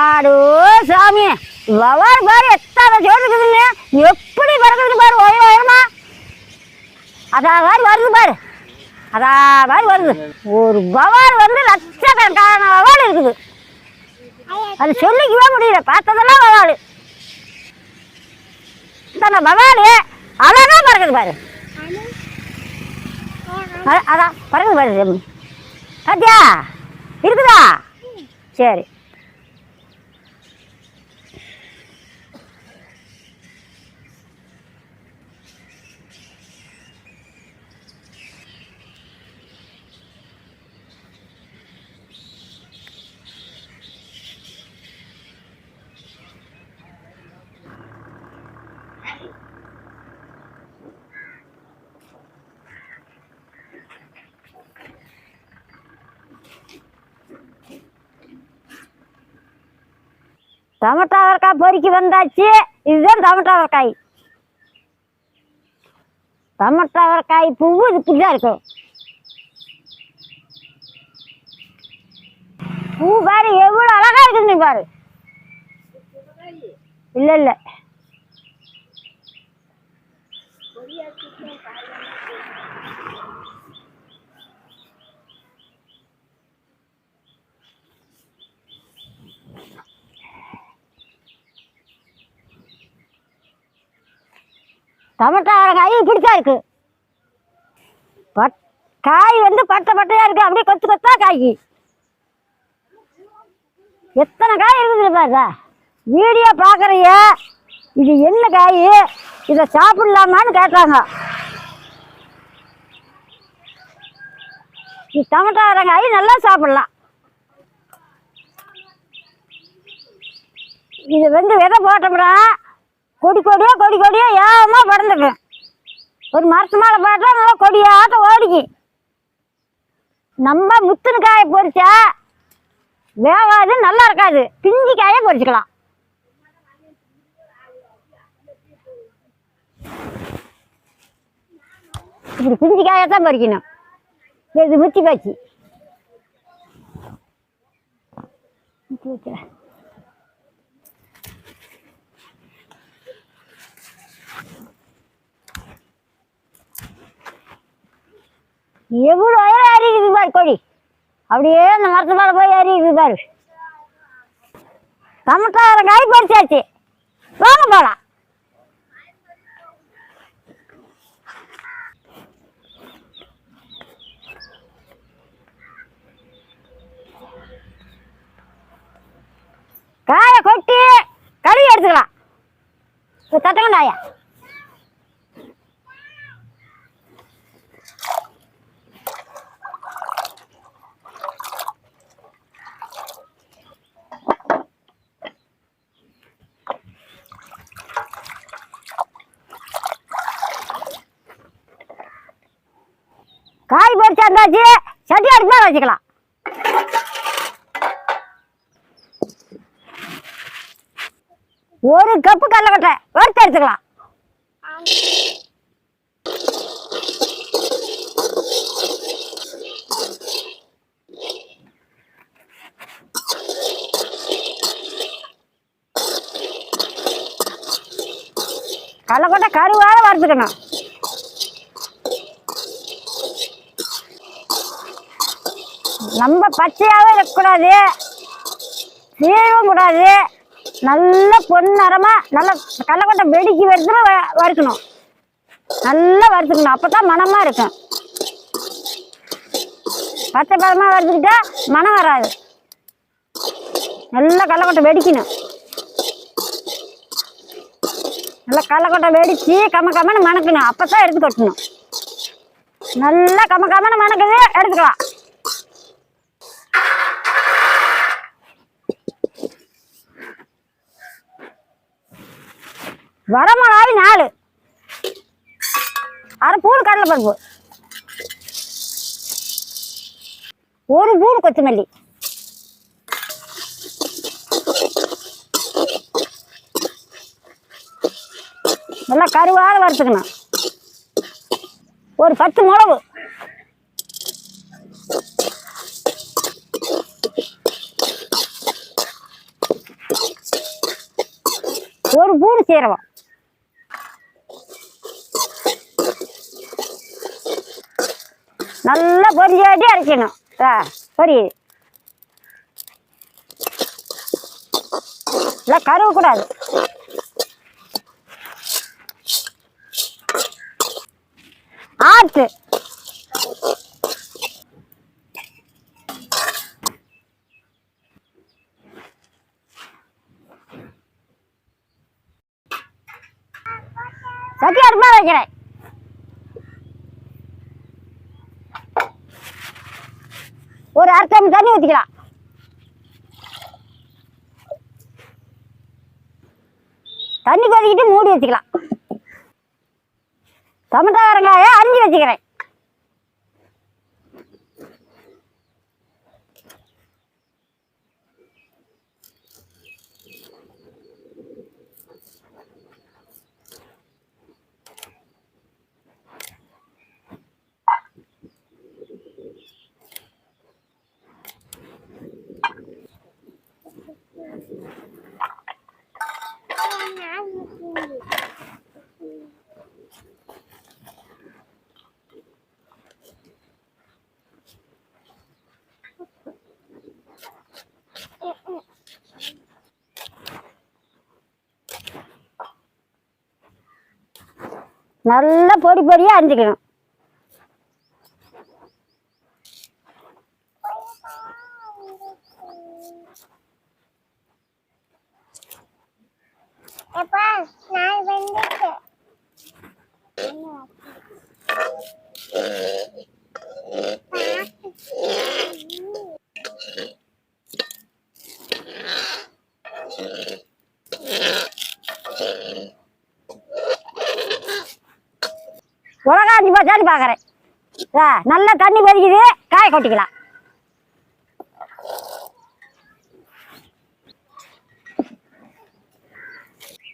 ஆடோ சாமி. வவார் பாரு எத்தனை ஜோடி இருக்குதுங்க? எப்படி பறக்குது பாரு உயரம் உயரமா அதான் மாதிரி வருது பாரு. அதான் மாதிரி வருது. ஒரு பவார் வந்து லட்சக்கணக்கான வவால் இருக்குது. அது சொல்லிக்கவே முடியல. பார்த்ததெல்லாம் வவால் இத்தனை வவால் அழகா பறக்குது பாரு. அதான் பறக்குது பாரு பாத்தியா? இருக்குதா? சரி. டமட்டா அவரைக்காய் பொறுக்கி வந்தாச்சு. இதுதான் டமட்டா அவரைக்காய் டமட்டா அவரைக்காய் பூவு இது இப்படிதான் இருக்கும் பூ பாரு எவ்வளோ அழகாக இருக்குது நீ பாரு. இல்லை இல்லை. டமட்டா காய் இப்படித்தான் இருக்கு. பட் காய் வந்து பட்டை பட்டையாக இருக்கு. அப்படியே கொத்து கொத்தா காய். எத்தனை காய் இருக்குது பாருங்க. வீடியோ பார்க்குறிய இது என்ன காய்? இதை சாப்பிடலாமான்னு கேட்டாங்க. இது டமட்டா காய் நல்லா சாப்பிடலாம். இது வந்து விதை போட்டோம்னா கொடி கொடியா கொடி கொடியா ஏமா படந்துக்கும் ஒரு மரத்து மேலே போட்டால் நல்லா கொடியாட்டம் ஓடிக்கும் நம்ம முத்துன காயை பொரிச்சா வேகாது நல்லா இருக்காது. பிஞ்சு காயை பொரிச்சுக்கலாம். இப்படி பிஞ்சு காயை தான் பறிக்கணும் இது முத்தி பாய்ச்சி முத்தி வைக்கிறேன் எவ்வளோ உயரம் ஏறி பாரு கொடி. அப்படியே அந்த மரத்து மேலே போய் ஏறி பாரு. டமட்டாயிரம் காய் பறிச்சாச்சு. வாங்க போகலாம் காயை கொட்டி கழுவி எடுத்துக்கலாம். தட்டங்கண்டாயா காய் பொரிச்சா இருந்தாச்சு சட்டி வச்சுக்கலாம். ஒரு கப்பு கடலக்கொட்டை வறுத்து எடுத்துக்கலாம். கடலக்கொட்டை கருவாக வறுத்துக்கணும். நம்ம பச்சையாகவே இருக்கக்கூடாது. சீவும் கூடாது நல்ல பொன்னரமாக நல்ல கடலக்கொட்டை வெடிக்கி வ வறுக்கணும். நல்லா வறுத்துக்கணும். அப்போ தான் மனமாக இருக்கும். பச்சை பழமாக வறுத்துக்கிட்டா மனம் வராது. நல்லா கடலக்கொட்டை வெடிக்கணும். நல்லா கடலக்கொட்டை வெடித்து கம்ம கம்மன்னு மணக்கணும். அப்போ தான் எடுத்து கொட்டணும். நல்லா கம்ம கம்மன்னு மணக்குது எடுத்துக்கலாம். வரமிளகாய் நாலு. அரை பூடு கடலைப்பருப்பு ஒரு பூடு கொத்தமல்லி. நல்லா கருவாக வறுத்துக்கணும். ஒரு பத்து மிளகு. ஒரு ஸ்பூன் சீரகம். நல்லா பொரிஞ்சாட்டி அரைக்கணும். ஆ பொரியுது. இல்லை கருவக்கூடாது ஆட்டு சட்டி ஒரு அரை டம்ளர் தண்ணி ஊற்றிக்கலாம் தண்ணி கொதிக்கிட்டு மூடி வச்சுக்கலாம். டமட்டா வெங்காய அரிஞ்சு வச்சுக்கிறேன். நல்லா பொடி பொடியாக அரிஞ்சிக்கணும். எப்பா நான் வந்துட்டு உலகாஞ்சி போச்சான்னு பார்க்குறேன் ஆ நல்லா தண்ணி கொதிக்குது காய கொட்டிக்கலாம்.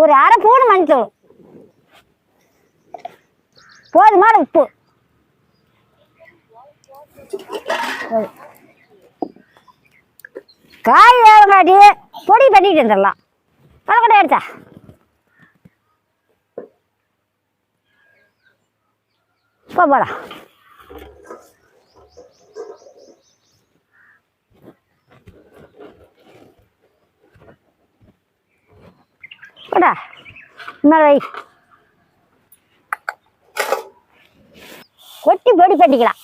ஒரு அரை பூணு மஞ்சள். போதுமான உப்பு? காய் வேகங்காட்டி பொடி பண்ணிட்டு வந்துடலாம். கலக்கடை எடுத்தா? இப்போ போலாம் போடா மேலே வை. கொட்டி பொடி பண்ணிக்கலாம்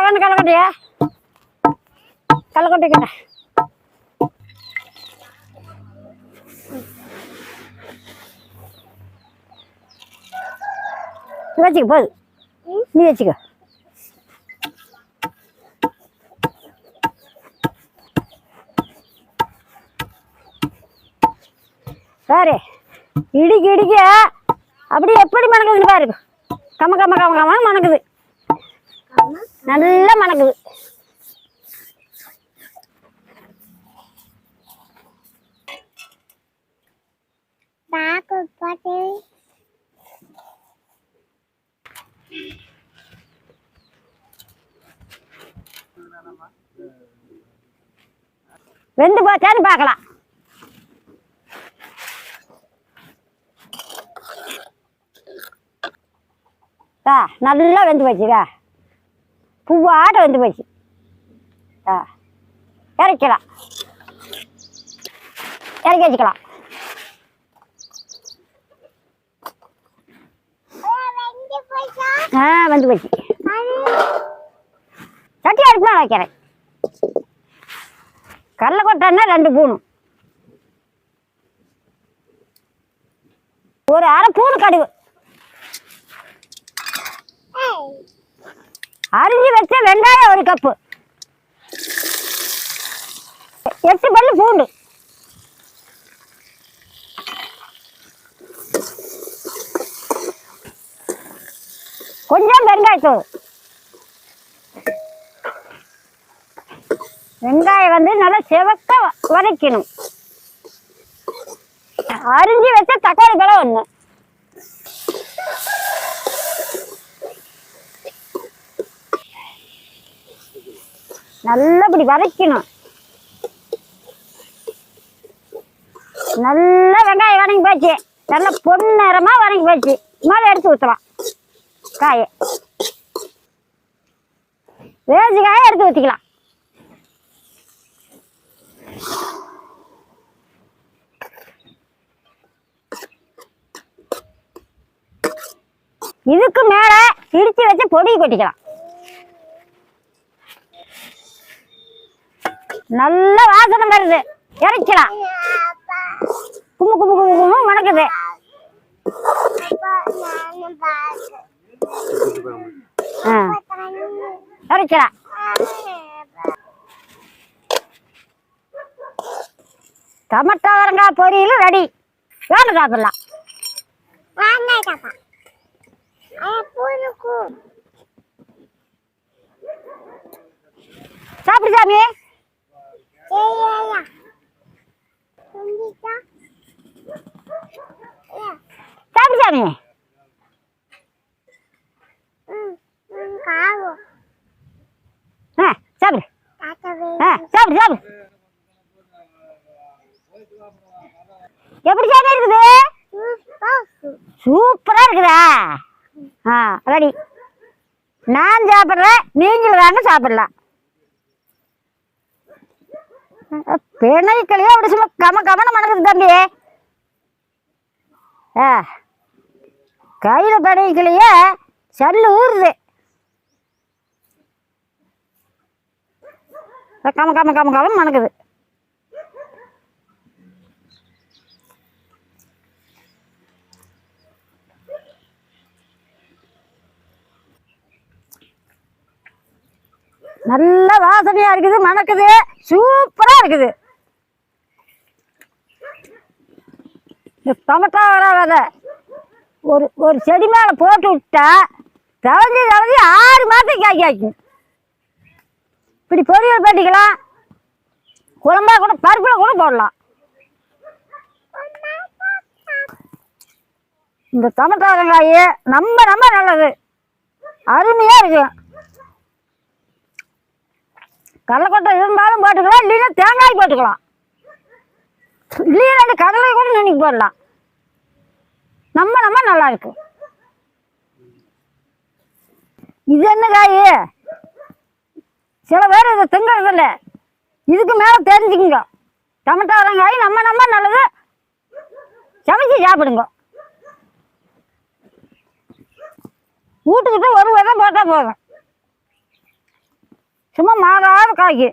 கொண்டா கொண்டு கலக்கட்டியா கலக்கட்டி வச்சுக்க போது. நீ வச்சுக்க. பாரு இடிக்கு இடிக்க அப்படி எப்படி மணக்குதுன்னு பாரு. கம கம கம கம மணக்குது. நல்லா மணக்குது வெந்து போச்சான்னு பார்க்கலாம். நல்லா வெந்து போச்சுக்கா பூவாட்ட வந்து போச்சு. ஆ இறக்கலாம் இறக்கி வச்சுக்கலாம். ஆ வந்து போச்சு. சட்டி அடுப்புல வைக்கிறேன். கடலை கொட்டான்னா ரெண்டு பூணும் ஒரு அரை பூணு கடுகு. அரிஞ்சு வச்ச வெங்காயம் ஒரு கப்பு எட்டு பல்லு பூண்டு. கொஞ்சம் வெங்காயத்தூள். வெங்காயம் வந்து நல்லா செவக்க வரைக்கணும் அரிஞ்சு வச்ச தக்காளி பழம் ஒன்று நல்லபடி வதக்கணும். நல்லா வெங்காயம் வதங்கி போச்சு. நல்லா பொன்னிறமா வதங்கி போச்சு. மேலே எடுத்து ஊற்றலாம் காயை. வேசி காயை எடுத்து ஊற்றிக்கலாம் இதுக்கு மேல இடிச்சு வச்சு பொடி கொட்டிக்கலாம். நல்ல வாசனை வருது. இறக்கலாம் கும்பு கும்பு கும்பு கும்பு மணக்குது. அப்பா நானும் வரங்காய் பொரியலும் ரெடி. வேணும் சாப்பிடலாம். சூப்பரா இருக்குதா? ஆ ரெடி நான் சாப்பிட்றேன் நீங்களும் வாங்க சாப்பிடலாம். பிணைக்கலையோ அப்படி சும்மா கம கமன மணக்குது தம்பி. ஆ கையில் பிணைக்கலையே சல்லு ஊறுது. கம கம கம கம மணக்குது. நல்ல வாசனையா இருக்குது மணக்குது. சூப்பரா இருக்குது. இந்த டொமட்டோ வராத ஒரு ஒரு செடி மேலே போட்டு விட்டா தவஞ்சி தவஞ்சி ஆறு மாதம் காய்க்கு காய்க்கும் இப்படி பொரியல் பண்ணிக்கலாம். குழம்பா கூட பருப்புல கூட போடலாம். இந்த டொமட்டோ வெங்காய நம்ம ரொம்ப நல்லது. அருமையா இருக்கும் கடலைக்கொட்டை இருந்தாலும் போட்டுக்கலாம் இல்லைன்னா தேங்காய் போட்டுக்கலாம். இல்லையா கடலை கூட நினைக்கு போடலாம். நம்ம நம்ம நல்லா இருக்கும். இது என்ன காய்? சில பேர் இதை திங்கறதில்ல. இதுக்கு மேலே தெரிஞ்சுக்குங்க. டமட்டா காய் நம்ம நம்ம நல்லது. சமைச்சு சாப்பிடுங்க. வீட்டுக்கிட்ட ஒரு விதை போட்டால் போதும். சும்மா மாறாத காய்க்கு